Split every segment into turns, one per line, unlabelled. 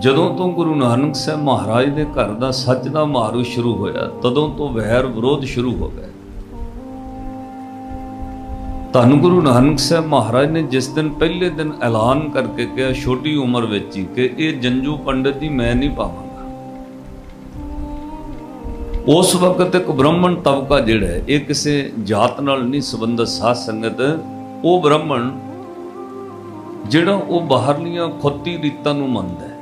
ਜਦੋਂ ਤੋਂ ਗੁਰੂ ਨਾਨਕ ਸਾਹਿਬ ਮਹਾਰਾਜ ਦੇ ਘਰ ਦਾ ਸੱਚ ਦਾ ਮਾਰੂ ਸ਼ੁਰੂ ਹੋਇਆ, ਤਦੋਂ ਤੋਂ ਵੈਰ ਵਿਰੋਧ ਸ਼ੁਰੂ ਹੋ ਗਿਆ। ਧੰਨ ਗੁਰੂ ਨਾਨਕ ਸਾਹਿਬ ਮਹਾਰਾਜ ਨੇ ਜਿਸ ਦਿਨ ਪਹਿਲੇ ਦਿਨ ਐਲਾਨ ਕਰਕੇ ਕਿਹਾ, ਛੋਟੀ ਉਮਰ ਵਿੱਚ ਹੀ ਕਿ ਇਹ ਜੰਜੂ ਪੰਡਤ ਜੀ ਮੈਂ ਨਹੀਂ ਪਾਵਾਂਗਾ। ਉਸ ਵਕਤ ਇੱਕ ਬ੍ਰਾਹਮਣ ਤਬਕਾ ਜਿਹੜਾ ਹੈ, ਇਹ ਕਿਸੇ ਜਾਤ ਨਾਲ ਨਹੀਂ ਸੰਬੰਧਿਤ, ਸਾਧ ਸੰਗਤ, ਉਹ ਬ੍ਰਾਹਮਣ ਜਿਹੜਾ ਉਹ ਬਾਹਰਲੀਆਂ ਖੁੱਤੀ ਰੀਤਾਂ ਨੂੰ ਮੰਨਦਾ ਹੈ।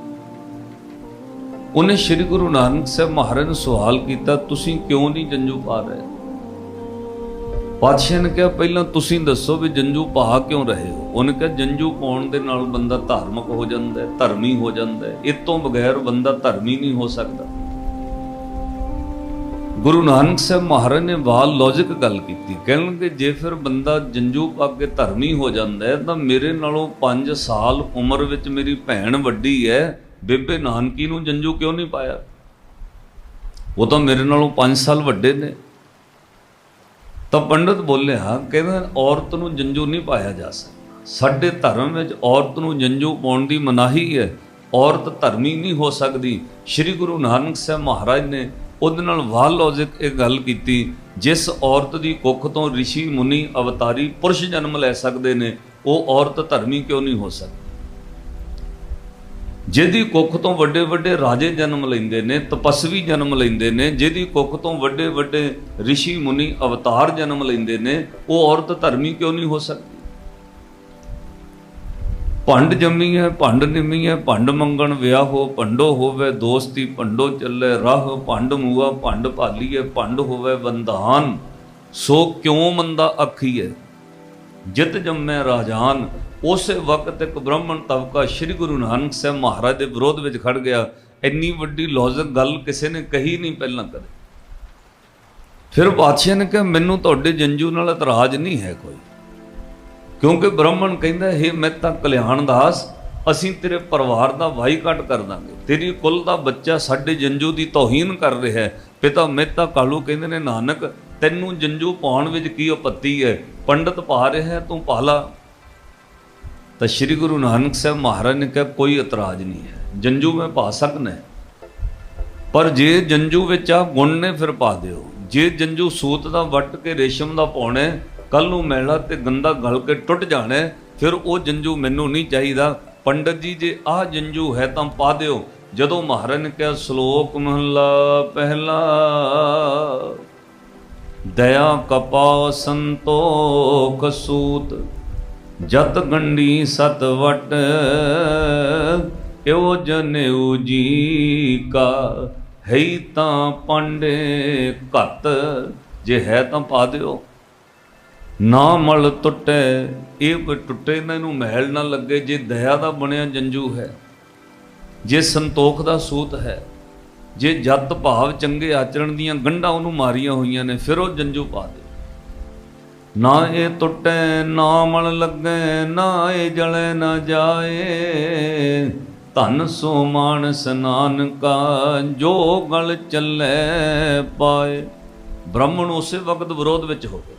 ਉਹਨੇ ਸ੍ਰੀ ਗੁਰੂ ਨਾਨਕ ਸਾਹਿਬ ਮਹਾਰਾਜ ਨੂੰ ਸਵਾਲ ਕੀਤਾ, ਤੁਸੀਂ ਕਿਉਂ ਨਹੀਂ ਜੰਜੂ ਪਾ ਰਹੇ? ਪਾਤਸ਼ਾਹ ਨੇ ਕਿਹਾ, ਪਹਿਲਾਂ ਤੁਸੀਂ ਦੱਸੋ ਵੀ ਜੰਜੂ ਪਾ ਕਿਉਂ ਰਹੇ ਹੋ? ਉਹਨੇ ਕਿਹਾ, ਜੰਜੂ ਪਾਉਣ ਦੇ ਨਾਲ ਬੰਦਾ ਧਾਰਮਿਕ ਹੋ ਜਾਂਦਾ ਹੈ, ਧਰਮੀ ਹੋ ਜਾਂਦਾ ਹੈ। ਇਹ ਤੋਂ ਬਗੈਰ ਬੰਦਾ ਧਰਮੀ ਨਹੀਂ ਹੋ ਸਕਦਾ। ਗੁਰੂ ਨਾਨਕ ਸਾਹਿਬ ਮਹਾਰਾਜ ਨੇ ਵਾਲ ਲੌਜਿਕ ਗੱਲ ਕੀਤੀ। ਕਹਿਣਗੇ, ਜੇ ਫਿਰ ਬੰਦਾ ਜੰਜੂ ਪਾ ਕੇ ਧਰਮੀ ਹੋ ਜਾਂਦਾ ਹੈ, ਤਾਂ ਮੇਰੇ ਨਾਲੋਂ 5 ਸਾਲ ਉਮਰ ਵਿੱਚ ਮੇਰੀ ਭੈਣ ਵੱਡੀ ਹੈ ਬੇਬੇ ਨਾਨਕੀ ਨੂੰ ਜੰਜੂ ਕਿਉਂ ਨਹੀਂ ਪਾਇਆ? ਉਹ ਤਾਂ ਮੇਰੇ ਨਾਲੋਂ 5 ਸਾਲ ਵੱਡੇ ਨੇ। ਤਾਂ ਪੰਡਤ ਬੋਲਿਆ ਕਹਿੰਦਾ ਔਰਤ ਨੂੰ ਜੰਜੂ ਨਹੀਂ ਪਾਇਆ ਜਾ ਸਕਦਾ। ਸਾਡੇ ਧਰਮ ਵਿੱਚ ਔਰਤ ਨੂੰ ਜੰਜੂ ਪਾਉਣ ਦੀ ਮਨਾਹੀ ਹੈ। ਔਰਤ ਧਰਮੀ ਨਹੀਂ ਹੋ ਸਕਦੀ। ਸ੍ਰੀ ਗੁਰੂ ਨਾਨਕ ਸਾਹਿਬ ਮਹਾਰਾਜ ਨੇ ਉਹਦੇ ਨਾਲ ਵਾਹ ਲੌਜਿਕ ਇਹ ਗੱਲ ਕੀਤੀ, ਜਿਸ ਔਰਤ ਦੀ ਕੁੱਖ ਤੋਂ ઋષਿ ਮੁਨੀ ਅਵਤਾਰੀ ਪੁਰਸ਼ ਜਨਮ ਲੈ ਸਕਦੇ ਨੇ, ਉਹ ਔਰਤ ਧਰਮੀ ਕਿਉਂ ਨਹੀਂ ਹੋ ਸਕਦੀ? ਜਿਹਦੀ ਕੁੱਖ ਤੋਂ ਵੱਡੇ ਵੱਡੇ ਰਾਜੇ ਜਨਮ ਲੈਂਦੇ ਨੇ, ਤਪਸਵੀ ਜਨਮ ਲੈਂਦੇ ਨੇ, ਜਿਹਦੀ ਕੁੱਖ ਤੋਂ ਵੱਡੇ ਵੱਡੇ ઋષਿ ਮੁਨੀ ਅਵਤਾਰ ਜਨਮ ਲੈਂਦੇ ਨੇ, ਉਹ ਔਰਤ ਧਰਮੀ ਕਿਉਂ ਨਹੀਂ ਹੋ ਸਕਦੀ? ਭੰਡ ਜੰਮੀ ਹੈ, ਭੰਡ ਨਿੰਮੀ ਹੈ, ਭੰਡ ਮੰਗਣ ਵਿਆਹ ਹੋ, ਭੰਡੋ ਹੋਵੇ ਦੋਸਤੀ, ਭੰਡੋ ਚੱਲੇ ਰਾਹ, ਭੰਡ ਮੂਆ, ਭੰਡ ਭਾਲੀਏ ਭੰਡ ਹੋਵੇ ਬੰਧਾਨ। ਸੋ ਕਿਉਂ ਮੰਦਾ ਅੱਖੀਏ? ਜਿਤ ਜੰਮੈ ਰਾਜਾਨ ਉਸੇ ਵਕਤ ਇੱਕ ਬ੍ਰਾਹਮਣ ਤਬਕਾ ਸ੍ਰੀ ਗੁਰੂ ਨਾਨਕ ਸਾਹਿਬ ਮਹਾਰਾਜ ਦੇ ਵਿਰੋਧ ਵਿੱਚ ਖੜ ਗਿਆ। ਇੰਨੀ ਵੱਡੀ ਲੌਜਿਕ ਗੱਲ ਕਿਸੇ ਨੇ ਕਹੀ ਨਹੀਂ ਪਹਿਲਾਂ ਕਦੇ। ਫਿਰ ਬਾਦਸ਼ਾਹ ਨੇ ਕਿਹਾ, ਮੈਨੂੰ ਤੁਹਾਡੇ ਜੰਜੂ ਨਾਲ ਇਤਰਾਜ਼ ਨਹੀਂ ਹੈ ਕੋਈ। ਕਿਉਂਕਿ ਬ੍ਰਾਹਮਣ ਕਹਿੰਦਾ, ਹੈ ਮਹਿਤਾ ਕਲਿਆਣ ਦਾਸ, ਅਸੀਂ ਤੇਰੇ ਪਰਿਵਾਰ ਦਾ ਵਾਈਕਾਟ ਕਰ ਦਾਂਗੇ। ਤੇਰੀ ਕੁੱਲ ਦਾ ਬੱਚਾ ਸਾਡੇ ਜੰਜੂ ਦੀ ਤੋਹੀਨ ਕਰ ਰਿਹਾ ਹੈ। ਪਿਤਾ ਮਹਿਤਾ ਕਾਲੂ ਕਹਿੰਦੇ ਨੇ, ਨਾਨਕ, ਤੈਨੂੰ ਜੰਜੂ ਪਾਉਣ ਵਿੱਚ ਕੀ ਆਪੱਤੀ ਹੈ? ਪੰਡਤ ਪਾ ਰਿਹਾ ਤੂੰ ਪਾਲਾ। ਤਾਂ ਸ੍ਰੀ ਗੁਰੂ ਨਾਨਕ ਸਾਹਿਬ ਮਹਾਰਾਜ ਨੇ ਕਿਹਾ, ਕੋਈ ਇਤਰਾਜ਼ ਨਹੀਂ ਹੈ। ਜੰਜੂ ਮੈਂ ਪਾ ਸਕਦਾ ਪਰ ਜੇ ਜੰਜੂ ਵਿੱਚ ਆ ਗੁਣ ਨੇ, ਫਿਰ ਪਾ ਦਿਓ। ਜੇ ਜੰਜੂ ਸੂਤ ਦਾ ਵੱਟ ਕੇ ਰੇਸ਼ਮ ਦਾ ਪਾਉਣਾ ਕੱਲ ਨੂੰ ਮੈਲਾ ਤੇ ਗੰਦਾ ਗਲ ਕੇ ਟੁੱਟ ਜਾਣਾ ਫਿਰ ਉਹ ਜੰਜੂ ਮੈਨੂੰ ਨਹੀਂ ਚਾਹੀਦਾ। ਪੰਡਤ ਜੀ, ਜੇ ਆਹ ਜੰਜੂ ਹੈ ਤਾਂ ਪਾ ਦਿਓ। ਜਦੋਂ ਮਹਾਰਾਜ ਨੇ ਕਿਹਾ, ਸ਼ਲੋਕ ਮਹਲਾ ਪਹਿਲਾ, ਦਇਆ ਕਪਾ ਸੰਤੋਖ ਸੂਤ। ਜਤ ਗੰਡੀ ਸਤ ਵਟ ਏਉ ਜਨੇਉ ਜੀ ਕਾ ਹੈ ਤਾਂ ਪਾਂਡੇ ਘਤ, ਜੇ ਹੈ ਤਾਂ ਪਾ ਦਿਓ। ਨਾ ਮਲ ਟੁੱਟੇ, ਇਹ ਕੋਈ ਟੁੱਟੇ ਨਾ, ਇਹਨੂੰ ਮਹਿਲ ਨਾ ਲੱਗੇ, ਜੇ ਦਇਆ ਦਾ ਬਣਿਆ ਜੰਜੂ ਹੈ, ਜੇ ਸੰਤੋਖ ਦਾ ਸੂਤ ਹੈ, ਜੇ ਜਤ ਭਾਵ ਚੰਗੇ ਆਚਰਣ ਦੀਆਂ ਗੰਢਾਂ ਉਹਨੂੰ ਮਾਰੀਆਂ ਹੋਈਆਂ ਨੇ, ਫਿਰ ਉਹ ਜੰਜੂ ਪਾ ਦੇ ਨਾ ਇਹ ਟੁੱਟੇ ਨਾ ਮਲ ਲੱਗੇ ਨਾ ਇਹ ਜਲੇ ਨਾ ਜਾਏ। ਧਨ ਸੋ ਮਾਣ ਸਨਾਨ ਕਾ ਜੋ ਗਲ ਚੱਲੇ ਪਾਏ। ਬ੍ਰਾਹਮਣ ਉਸੇ ਵਕਤ ਵਿਰੋਧ ਵਿੱਚ ਹੋ ਗਏ।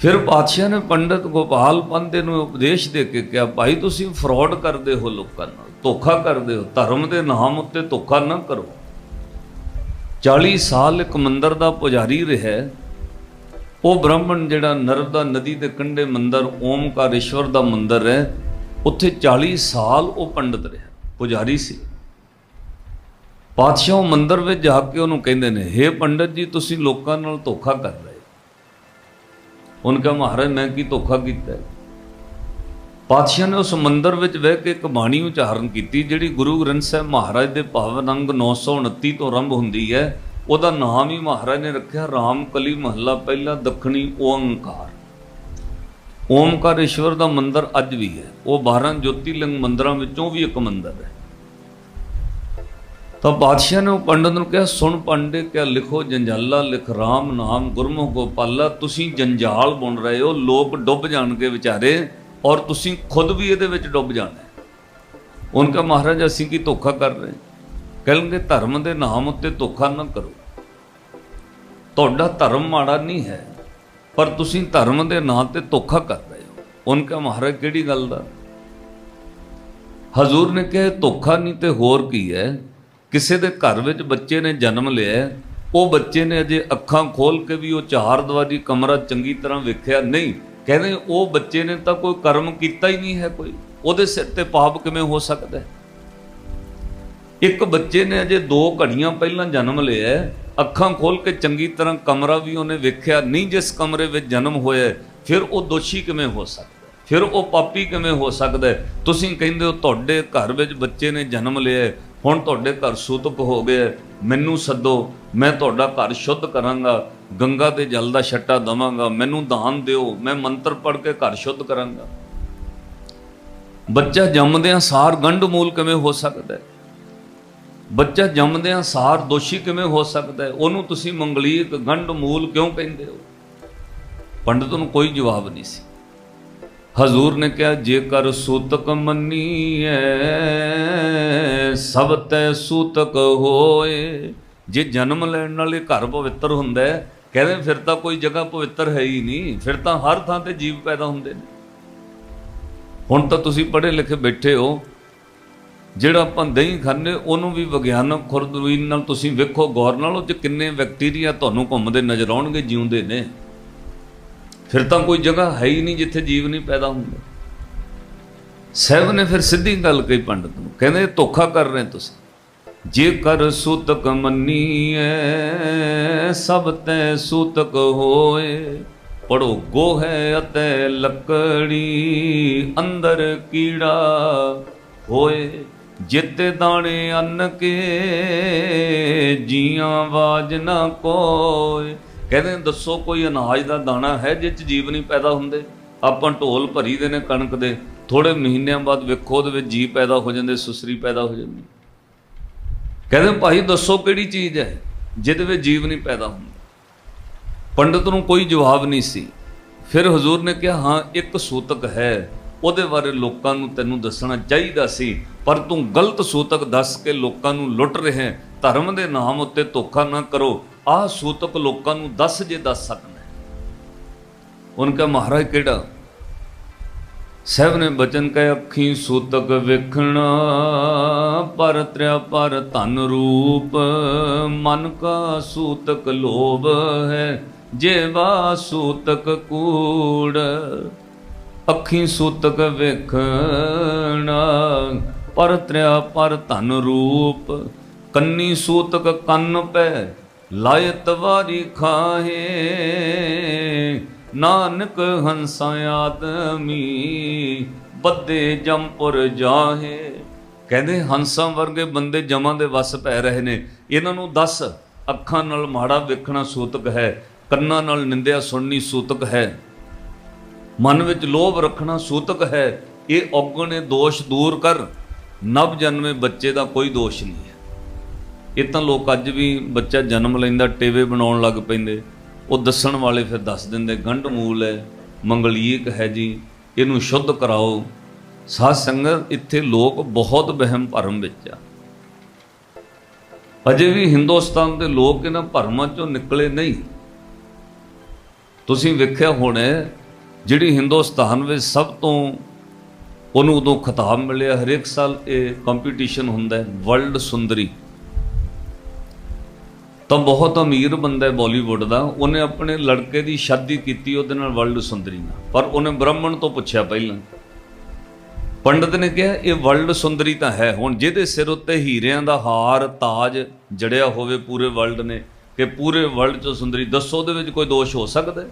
ਫਿਰ ਪਾਤਸ਼ਾਹ ਨੇ ਪੰਡਤ ਗੋਪਾਲ ਪੰਦੇ ਨੂੰ ਉਪਦੇਸ਼ ਦੇ ਕੇ ਕਿਹਾ, ਭਾਈ, ਤੁਸੀਂ ਫਰਾਡ ਕਰਦੇ ਹੋ ਲੋਕਾਂ ਨਾਲ, ਧੋਖਾ ਕਰਦੇ ਹੋ। ਧਰਮ ਦੇ ਨਾਮ ਉੱਤੇ ਧੋਖਾ ਨਾ ਕਰੋ। 40 ਸਾਲ ਇੱਕ ਮੰਦਰ ਦਾ ਪੁਜਾਰੀ ਰਿਹਾ ਉਹ ਬ੍ਰਾਹਮਣ ਜਿਹੜਾ ਨਰਮਦਾ ਨਦੀ ਦੇ ਕੰਢੇ ਮੰਦਰ, ਓਮਕਾਰੇਸ਼ਵਰ ਦਾ ਮੰਦਰ ਹੈ, ਉੱਥੇ 40 ਸਾਲ ਉਹ ਪੰਡਤ ਰਿਹਾ, ਪੁਜਾਰੀ ਸੀ। ਪਾਤਸ਼ਾਹ ਉਹ ਮੰਦਰ ਵਿੱਚ ਜਾ ਕੇ ਉਹਨੂੰ ਕਹਿੰਦੇ ਨੇ हे ਪੰਡਤ ਜੀ, ਤੁਸੀਂ ਲੋਕਾਂ ਨਾਲ ਧੋਖਾ ਕਰ ਰਹੇ ਉਹਨਾਂ ਕਹਾ, ਮਹਾਰਾਜ, ਮੈਂ ਕੀ ਧੋਖਾ ਕੀਤਾ ਹੈ? ਪਾਤਸ਼ਾਹ ਨੇ ਉਸ ਮੰਦਰ ਵਿੱਚ ਬਹਿ ਕੇ ਇੱਕ ਬਾਣੀ ਉਚਾਰਨ ਕੀਤੀ, ਜਿਹੜੀ ਗੁਰੂ ਗ੍ਰੰਥ ਸਾਹਿਬ ਮਹਾਰਾਜ ਦੇ ਪਾਵਨ ਅੰਗ 929 ਤੋਂ ਆਰੰਭ ਹੁੰਦੀ ਹੈ ਉਹਦਾ ਨਾਮ ਹੀ ਮਹਾਰਾਜ ਨੇ ਰੱਖਿਆ, ਰਾਮਕਲੀ ਮਹੱਲਾ, ਪਹਿਲਾ ਦੱਖਣੀ ਓੰਕਾਰ ਓਮਕਾਰੇਸ਼ਵਰ ਦਾ ਮੰਦਰ ਅੱਜ ਵੀ ਹੈ। ਉਹ 12 ਜੋਤੀਲਿੰਗ ਮੰਦਰਾਂ ਵਿੱਚੋਂ ਵੀ ਇੱਕ ਮੰਦਰ ਹੈ। ਤਾਂ ਬਾਦਸ਼ਾਹ ਨੇ ਉਹ ਪੰਡਤ ਨੂੰ ਕਿਹਾ, ਸੁਣ ਪੰਡੇ, ਕਿਆ ਲਿਖੋ ਜੰਜਾਲਾ, ਲਿਖ ਰਾਮ ਨਾਮ, ਗੁਰਮੁਖ ਗੋਪਾਲਾ, ਤੁਸੀਂ ਜੰਜਾਲ ਬੁਣ ਰਹੇ ਹੋ, ਲੋਕ ਡੁੱਬ ਜਾਣਗੇ ਵਿਚਾਰੇ, ਔਰ ਤੁਸੀਂ ਖੁਦ ਵੀ ਇਹਦੇ ਵਿੱਚ ਡੁੱਬ ਜਾਣਾ ਹੈ। ਉਹਨਾਂ ਕਹਾ, ਮਹਾਰਾਜ, ਅਸੀਂ ਕੀ ਧੋਖਾ ਕਰ ਰਹੇ ਕਹਿੰਦੇ ਧਰਮ ਦੇ ਨਾਮ ਉੱਤੇ ਧੋਖਾ ਨਾ ਕਰੋ। ਤੁਹਾਡਾ ਧਰਮ ਮਾੜਾ ਨਹੀਂ ਹੈ, ਪਰ ਤੁਸੀਂ ਧਰਮ ਦੇ ਨਾਂ ਤੇ ਧੋਖਾ ਕਰ ਰਹੇ ਹੋ। ਉਹਨਾਂ ਮਹਾਰਾਜ, ਕਿਹੜੀ ਗੱਲ ਦਾ? ਹਜ਼ੂਰ ਨੇ ਕਿਹਾ ਧੋਖਾ ਨਹੀਂ ਤੇ ਹੋਰ ਕੀ ਹੈ? ਕਿਸੇ ਦੇ ਘਰ ਵਿੱਚ ਬੱਚੇ ਨੇ ਜਨਮ ਲਿਆ ਉਹ ਬੱਚੇ ਨੇ ਅਜੇ ਅੱਖਾਂ ਖੋਲ ਕੇ ਵੀ ਉਹ ਚਾਰ ਦੀਵਾਰੀ ਕਮਰਾ ਚੰਗੀ ਤਰ੍ਹਾਂ ਵੇਖਿਆ ਨਹੀਂ। ਕਹਿੰਦੇ, ਉਹ ਬੱਚੇ ਨੇ ਤਾਂ ਕੋਈ ਕਰਮ ਕੀਤਾ ਹੀ ਨਹੀਂ ਹੈ ਕੋਈ। ਉਹਦੇ ਸਿਰ ਤੇ ਪਾਪ ਕਿਵੇਂ ਹੋ ਸਕਦਾ ਇੱਕ ਬੱਚੇ ਨੇ ਅਜੇ ਦੋ ਘੜੀਆਂ ਪਹਿਲਾਂ ਜਨਮ ਲਿਆ ਅੱਖਾਂ ਖੋਲ ਕੇ ਚੰਗੀ ਤਰ੍ਹਾਂ ਕਮਰਾ ਵੀ ਉਹਨੇ ਵੇਖਿਆ, ਨਹੀਂ ਜਿਸ ਕਮਰੇ ਵਿੱਚ ਜਨਮ ਹੋਇਆ, ਫਿਰ ਉਹ ਦੋਸ਼ੀ ਕਿਵੇਂ ਹੋ ਸਕਦਾ? ਫਿਰ ਉਹ ਪਾਪੀ ਕਿਵੇਂ ਹੋ ਸਕਦਾ? ਤੁਸੀਂ ਕਹਿੰਦੇ ਹੋ ਤੁਹਾਡੇ ਘਰ ਵਿੱਚ ਬੱਚੇ ਨੇ ਜਨਮ ਲਿਆ, ਹੁਣ ਤੁਹਾਡੇ ਘਰ ਸੂਤਕ ਹੋ ਗਏ ਮੈਨੂੰ ਸੱਦੋ, ਮੈਂ ਤੁਹਾਡਾ ਘਰ ਸ਼ੁੱਧ ਕਰਾਂਗਾ, ਗੰਗਾ ਦੇ ਜਲ ਦਾ ਛੱਟਾ ਦਵਾਂਗਾ, ਮੈਨੂੰ ਦਾਨ ਦਿਓ, ਮੈਂ ਮੰਤਰ ਪੜ੍ਹ ਕੇ ਘਰ ਸ਼ੁੱਧ ਕਰਾਂਗਾ। ਬੱਚਾ ਜੰਮਦਿਆਂ ਸਾਰ ਗੰਢ ਮੂਲ ਕਿਵੇਂ ਹੋ ਸਕਦਾ? ਹੈ ਬੱਚਾ ਜੰਮਦਿਆਂ ਸਾਰ ਦੋਸ਼ੀ ਕਿਵੇਂ ਹੋ ਸਕਦਾ ਹੈ? ਉਹਨੂੰ ਤੁਸੀਂ ਮੰਗਲੀਕ, ਗੰਢ, ਮੂਲ ਕਿਉਂ ਕਹਿੰਦੇ ਹੋ? ਪੰਡਤ ਨੂੰ ਕੋਈ ਜਵਾਬ ਨਹੀਂ ਸੀ। ਹਜ਼ੂਰ ਨੇ ਕਿਹਾ, ਜੇਕਰ ਸੂਤਕ ਮੰਨੀਐ, ਸਭ ਤੈ ਸੂਤਕ ਹੋਏ। ਜੇ ਜਨਮ ਲੈਣ ਨਾਲ ਇਹ ਘਰ ਪਵਿੱਤਰ ਹੁੰਦਾ ਹੈ, ਕਹਿੰਦੇ ਫਿਰ ਤਾਂ ਕੋਈ ਜਗ੍ਹਾ ਪਵਿੱਤਰ ਹੈ ਹੀ ਨਹੀਂ। ਫਿਰ ਤਾਂ ਹਰ ਥਾਂ ਤੇ ਜੀਵ ਪੈਦਾ ਹੁੰਦੇ ਨੇ। ਹੁਣ ਤਾਂ ਤੁਸੀਂ ਪੜ੍ਹੇ ਲਿਖੇ ਬੈਠੇ ਹੋ ਜਿਹੜਾ ਆਪਾਂ ਦਹੀਂ ਖਾਂਦੇ, ਉਹਨੂੰ ਵੀ ਵਿਗਿਆਨਕ ਖੁਰਦਵੀਨ ਨਾਲ ਤੁਸੀਂ ਵੇਖੋ, ਗੌਰ ਨਾਲ ਉਹ ਚ ਕਿੰਨੇ ਬੈਕਟੀਰੀਆ ਤੁਹਾਨੂੰ ਘੁੰਮਦੇ ਨਜ਼ਰ ਆਉਣਗੇ, ਜਿਉਂਦੇ ਨੇ। ਫਿਰ ਤਾਂ ਕੋਈ ਜਗ੍ਹਾ ਹੈ ਹੀ ਨਹੀਂ ਜਿੱਥੇ ਜੀਵ ਨਹੀਂ ਪੈਦਾ ਹੁੰਦਾ। ਸਹਿਬ ਨੇ ਫਿਰ ਸਿੱਧੀ ਗੱਲ ਕਹੀ ਪੰਡਤ ਨੂੰ, ਕਹਿੰਦੇ, ਧੋਖਾ ਕਰ ਰਹੇ ਤੁਸੀਂ। ਜੇਕਰ ਸੂਤਕ ਮੰਨੀਐ, ਸਭ ਤੈ ਸੂਤਕ ਹੋਏ। ਪੜੋ, ਗੋਹੇ ਅਤੇ ਲੱਕੜੀ ਅੰਦਰ ਕੀੜਾ ਹੋਏ। ਜਿੱਤੇ ਦਾਣੇ ਅੰਨ ਕੇ, ਜੀਆਂ ਬਾਜ ਨਾ ਕੋਏ। ਕਹਿੰਦੇ ਦੱਸੋ ਕੋਈ ਅਨਾਜ ਦਾ ਦਾਣਾ ਹੈ ਜਿਸ ਚ ਜੀਵ ਨਹੀਂ ਪੈਦਾ ਹੁੰਦੇ? ਆਪਾਂ ਢੋਲ ਭਰੀ ਦੇ ਨੇ ਕਣਕ ਦੇ। ਥੋੜੇ ਮਹੀਨਿਆਂ ਬਾਅਦ ਵੇਖੋ ਉਹਦੇ ਵਿੱਚ ਜੀਵ ਪੈਦਾ ਹੋ ਜਾਂਦੇ, ਸੁਸਰੀ ਪੈਦਾ ਹੋ ਜਾਂਦੀ। ਕਹਿੰਦੇ, ਭਾਈ ਦੱਸੋ ਕਿਹੜੀ ਚੀਜ਼ ਹੈ ਜਿਹਦੇ ਵਿੱਚ ਜੀਵ ਨਹੀਂ ਪੈਦਾ ਹੁੰਦਾ? ਪੰਡਤ ਨੂੰ ਕੋਈ ਜਵਾਬ ਨਹੀਂ ਸੀ। ਫਿਰ ਹਜ਼ੂਰ ਨੇ ਕਿਹਾ, ਹਾਂ, ਇੱਕ ਸੂਤਕ ਹੈ। ਉਹਦੇ ਬਾਰੇ ਲੋਕਾਂ ਨੂੰ ਤੈਨੂੰ ਦੱਸਣਾ ਚਾਹੀਦਾ ਸੀ, ਪਰ ਤੂੰ ਗਲਤ ਸੂਤਕ ਦੱਸ ਕੇ ਲੋਕਾਂ ਨੂੰ ਲੁੱਟ ਰਿਹਾ ਹੈ। ਧਰਮ ਦੇ ਨਾਮ ਉੱਤੇ ਧੋਖਾ ਨਾ ਕਰੋ ਆਹ ਸੂਤਕ ਲੋਕਾਂ ਨੂੰ ਦੱਸ ਜੇ ਦੱਸ ਸਕਣਾ ਹੈ। ਉਹਨਾਂ ਮਹਾਰਾਜ, ਕਿਹੜਾ ਸਹਿਬ ਨੇ ਬਚਨ ਕਹਿ, ਅੱਖੀ ਸੂਤਕ ਵੇਖਣਾ, ਪਰ ਤ੍ਰਿਆ ਪਰ ਧਨ ਰੂਪ, ਮਨ ਕਾ ਸੂਤਕ ਲੋਭ ਹੈ ਜੇ ਜੇਵਾ ਸੂਤਕ ਕੂੜ ਅੱਖੀ ਸੂਤਕ ਵੇਖਣਾ, ਪਰ ਤ੍ਰਿਆ ਪਰ ਧਨ ਰੂਪ, ਕੰਨੀ ਸੂਤਕ ਕੰਨ ਪੈ ਲਾਇਤ ਵਾਰੀ ਖਾਹੇ। ਨਾਨਕ ਹੰਸਾ ਆਦਮੀ ਬੱਦੇ ਜੰਪੁਰ ਜਾਹੇ। ਕਹਿੰਦੇ ਹੰਸਾਂ ਵਰਗੇ ਬੰਦੇ ਜਮਾਂ ਦੇ ਵਸ ਪੈ ਰਹੇ ਨੇ। ਇਹਨਾਂ ਨੂੰ ਦੱਸ, ਅੱਖਾਂ ਨਾਲ ਮਾੜਾ ਵੇਖਣਾ ਸੂਤਕ ਹੈ, ਕੰਨਾਂ ਨਾਲ ਨਿੰਦਿਆ ਸੁਣਨੀ ਸੂਤਕ ਹੈ। ਮਨ ਵਿੱਚ ਲੋਭ ਰੱਖਣਾ ਸੂਤਕ ਹੈ। ਇਹ ਔਗਣੇ ਦੋਸ਼ ਦੂਰ ਕਰ। ਨਵ ਜਨਮੇ ਬੱਚੇ ਦਾ ਕੋਈ ਦੋਸ਼ ਨਹੀਂ ਹੈ। ਇਹ ਤਾਂ ਲੋਕ ਅੱਜ ਵੀ ਬੱਚਾ ਜਨਮ ਲੈਂਦਾ, ਟੇਵੇ ਬਣਾਉਣ ਲੱਗ ਪੈਂਦੇ। ਉਹ ਦੱਸਣ ਵਾਲੇ ਫਿਰ ਦੱਸ ਦਿੰਦੇ, ਗੰਢ ਮੂਲ ਹੈ, ਮੰਗਲੀਕ ਹੈ ਜੀ, ਇਹਨੂੰ ਸ਼ੁੱਧ ਕਰਾਓ। ਸਾਧ ਸੰਗਤ ਇੱਥੇ ਲੋਕ ਬਹੁਤ ਵਹਿਮ ਭਰਮ ਵਿੱਚ ਆ। ਅਜੇ ਵੀ ਹਿੰਦੁਸਤਾਨ ਦੇ ਲੋਕ ਇਹਨਾਂ ਭਰਮਾਂ ਚੋਂ ਨਿਕਲੇ ਨਹੀਂ। ਤੁਸੀਂ ਵੇਖਿਆ ਹੋਣਾ ਜਿਹੜੀ ਹਿੰਦੁਸਤਾਨ ਵਿੱਚ ਸਭ ਤੋਂ ਉਹਨੂੰ ਉਦੋਂ ਖਿਤਾਬ ਮਿਲਿਆ, ਹਰੇਕ ਸਾਲ ਇਹ ਕੰਪੀਟੀਸ਼ਨ ਹੁੰਦਾ ਹੈ ਵਰਲਡ ਸੁੰਦਰੀ। ਤਾਂ ਬਹੁਤ ਅਮੀਰ ਬੰਦਾ ਹੈ ਬਾਲੀਵੁੱਡ ਦਾ, ਉਹਨੇ ਆਪਣੇ ਲੜਕੇ ਦੀ ਸ਼ਾਦੀ ਕੀਤੀ, ਉਹਦੇ ਨਾਲ ਵਰਲਡ ਸੁੰਦਰੀ ਨਾਲ। ਪਰ ਉਹਨੇ ਬ੍ਰਾਹਮਣ ਤੋਂ ਪੁੱਛਿਆ ਪਹਿਲਾਂ। ਪੰਡਤ ਨੇ ਕਿਹਾ, ਇਹ ਵਰਲਡ ਸੁੰਦਰੀ ਤਾਂ ਹੈ, ਹੁਣ ਜਿਹਦੇ ਸਿਰ ਉੱਤੇ ਹੀਰਿਆਂ ਦਾ ਹਾਰ, ਤਾਜ ਜੜਿਆ ਹੋਵੇ ਪੂਰੇ ਵਰਲਡ ਨੇ, ਕਿ ਪੂਰੇ ਵਰਲਡ 'ਚ ਸੁੰਦਰੀ, ਦੱਸੋ ਉਹਦੇ ਵਿੱਚ ਕੋਈ ਦੋਸ਼ ਹੋ ਸਕਦਾ ਹੈ?